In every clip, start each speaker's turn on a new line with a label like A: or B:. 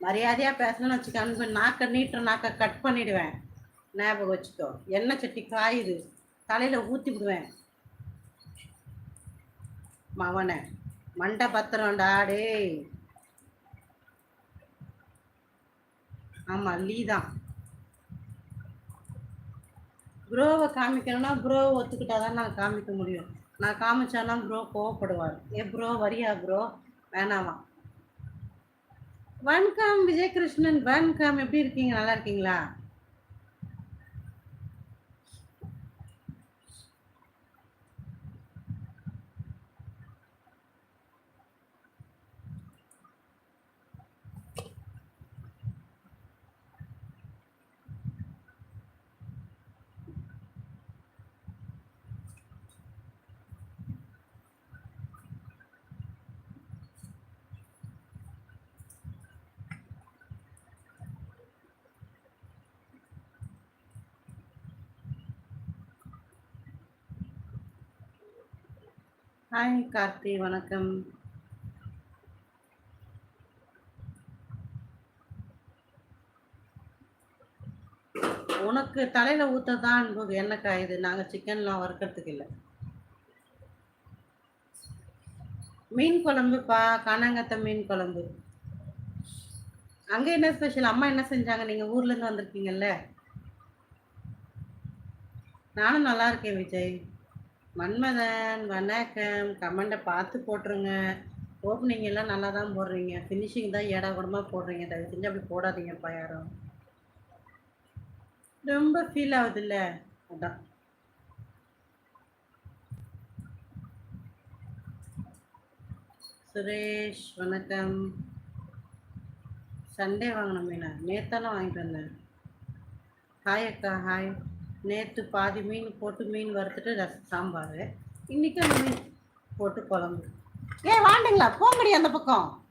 A: மரியாதையா பேசணும்னு வச்சுக்க. நாக்க நீட்டு நாக்க கட் பண்ணிடுவேன். ஞாபகம் வச்சுக்கோ. எண்ணெய் சட்டி காயுது. தலையில ஊத்தி விடுவேன். மவனை மண்டை பத்திரம்டா டே ஆமா லீ தான் ப்ரோவை காமிக்கணும்னா ப்ரோ ஒத்துக்கிட்டாதான் நான் காமிக்க முடியும். நான் காமிச்சானா ப்ரோ கோவப்படுவார். ஏ ப்ரோ வரியா ப்ரோ வேணாமா. வணக்கம் விஜயகிருஷ்ணன் வணக்கம். எப்படி இருக்கீங்க? நல்லா இருக்கீங்களா? ஹாய் கார்த்தி வணக்கம். உனக்கு தலையில ஊத்ததான் எண்ணெய் காயுது நாங்க சிக்கன்லாம் வறுக்கிறதுக்கு இல்லை. மீன் குழம்புப்பா காணாங்கத்த மீன் குழம்பு. அங்க என்ன ஸ்பெஷல் அம்மா என்ன செஞ்சாங்க? நீங்க ஊர்ல இருந்து வந்திருக்கீங்கல்ல. நானும் நல்லா இருக்கேன் விஜய். மன்மதன் வணக்கம். கமெண்டை பார்த்து போட்டுருங்க. ஓப்பனிங் எல்லாம் நல்லா தான் போடுறீங்க. ஃபினிஷிங் தான் ஏடா கூடமாக போடுறீங்க. தயவு செஞ்சு அப்படி போடாதீங்கப்பா யாரும். ரொம்ப ஃபீல் ஆகுதுல்ல அதான். சுரேஷ் வணக்கம். சண்டே வாங்கின மீனா. நேத்தானே வாங்கிட்டு வந்தேன். ஹாய் அக்கா ஹாய் நேற்று பாதி மீன் போட்டு மீன் வறுத்துட்டு ரச சாம்பார். இன்னைக்கு அந்த மீன் போட்டு குழம்பு. ஏ வாண்டுங்களா? போங்கடி அந்த பக்கம்.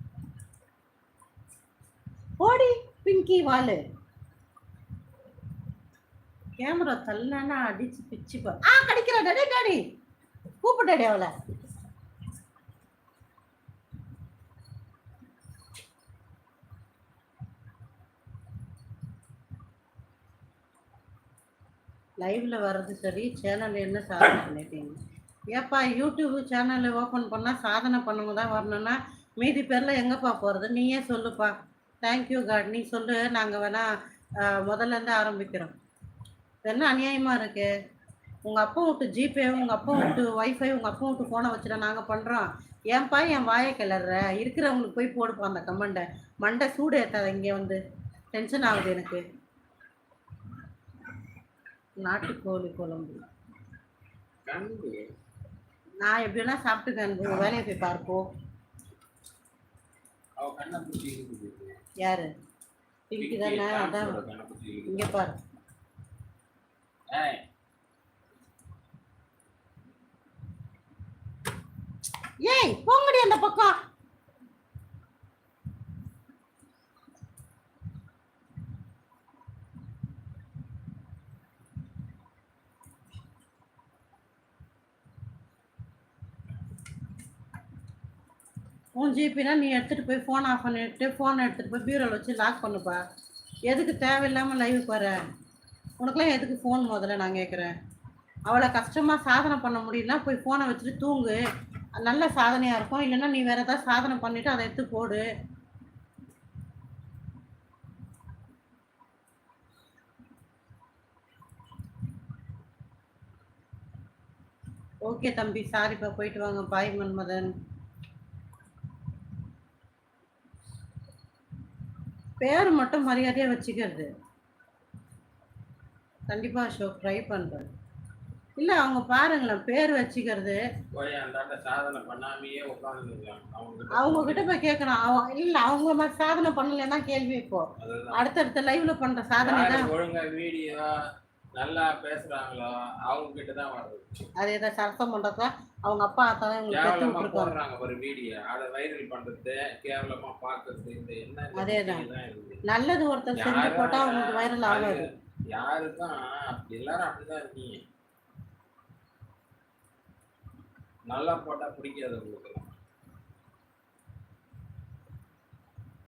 A: ஓடி பிங்கி வாலு கேமரா தள்ளனா அடிச்சு பிச்சு ஆ கடிக்கிறா. டடி டாடி கூப்பிட்டாடி அவளை. லைவ்ல வர்றது சரி சேனல் என்ன சாதனை பண்ணிட்டீங்க? ஏப்பா யூடியூப் சேனல் ஓப்பன் பண்ணால் சாதனை பண்ணவங்க தான் வரணும்னா மீதி பேரில் எங்கேப்பா போகிறது நீயே சொல்லுப்பா. தேங்க்யூ காட் நீ சொல்லு நாங்கள் வேணால் முதல்லேருந்து முதல்ல ஆரம்பிக்கிறோம். என்ன அநியாயமாக இருக்கு? உங்கள் அப்பா விட்டு ஜிபே உங்கள் அப்பா விட்டு ஒய்ஃபை உங்கள் அப்பா விட்டு ஃபோனை வச்சுட நாங்கள் பண்ணுறோம் ஏன்பா என் வாயை கிளற இருக்கிறவங்களுக்கு போய் போடுப்பா அந்த கமெண்டை. மண்டை சூடு ஏற்றாத இங்கே வந்து. டென்ஷன் ஆகுது எனக்கு. நாட்டுக்கோழி குழம்பு. நான் எப்படின்னா சாப்பிட்டுக்கேன். உங்க வேலையை போய் பார்ப்போம். யாரு? பிங்கி தானே அதான். இங்க பாரு.
B: ஏய்.
A: ஏய் போங்கடி அந்த பக்கம். உன் ஜிபினா நீ எடுத்துகிட்டு போய் ஃபோன் ஆஃப் பண்ணிட்டு ஃபோனை எடுத்துகிட்டு போய் பீரோவில் வச்சு லாக் பண்ணுப்பா. எதுக்கு தேவையில்லாமல் லைவ் வர உனக்குலாம் எதுக்கு ஃபோன் முதல்ல நான் கேட்குறேன் அவ்வளோ கஷ்டமாக சாதனை பண்ண முடியலனா போய் ஃபோனை வச்சுட்டு தூங்கு. நல்ல சாதனையாக இருக்கும். இல்லைன்னா நீ வேறு ஏதாவது சாதனை பண்ணிவிட்டு அதை எடுத்து போடு. ஓகே தம்பி சாரிப்பா போயிட்டு வாங்க. பாய் மன்மதன். பேர் மட்டும் மரியாதையாக வச்சுக்கிறது. கண்டிப்பா அசோக் ட்ரை பண்ணுறேன் இல்லை அவங்க பாருங்களேன் பேர் வச்சுக்கிறது.
B: அவங்க
A: அவங்க கிட்ட போய் கேட்கணும். அவன் இல்லை அவங்க மாதிரி சாதனை பண்ணலைன்னா கேள்வி இப்போ. அடுத்தடுத்த லைவ்ல பண்ற சாதனை தான்.
B: வீடியோ நல்லா பேசுறாங்களோ? அவங்க கிட்ட தான் வருது
A: அதே தான் சரசம் பண்றதா அவங்க அப்பா தான் இவங்களுக்கு
B: கேவலமா
A: விட்டுருக்காங்க
B: போடுறாங்க ஒரு வீடியோ. அதை வைரல் பண்றது கேவலமா பாக்குறது இந்த என்ன
A: அதேதான்.
B: தான்.
A: நல்லது ஒருத்தர் செஞ்சு போட்டா அவங்களுக்கு வைரல் ஆகாது.
B: அப்படி எல்லாரும் அப்படிதான் இருக்கீங்க. நல்லா போட்டா பிடிக்காது உங்களுக்கு.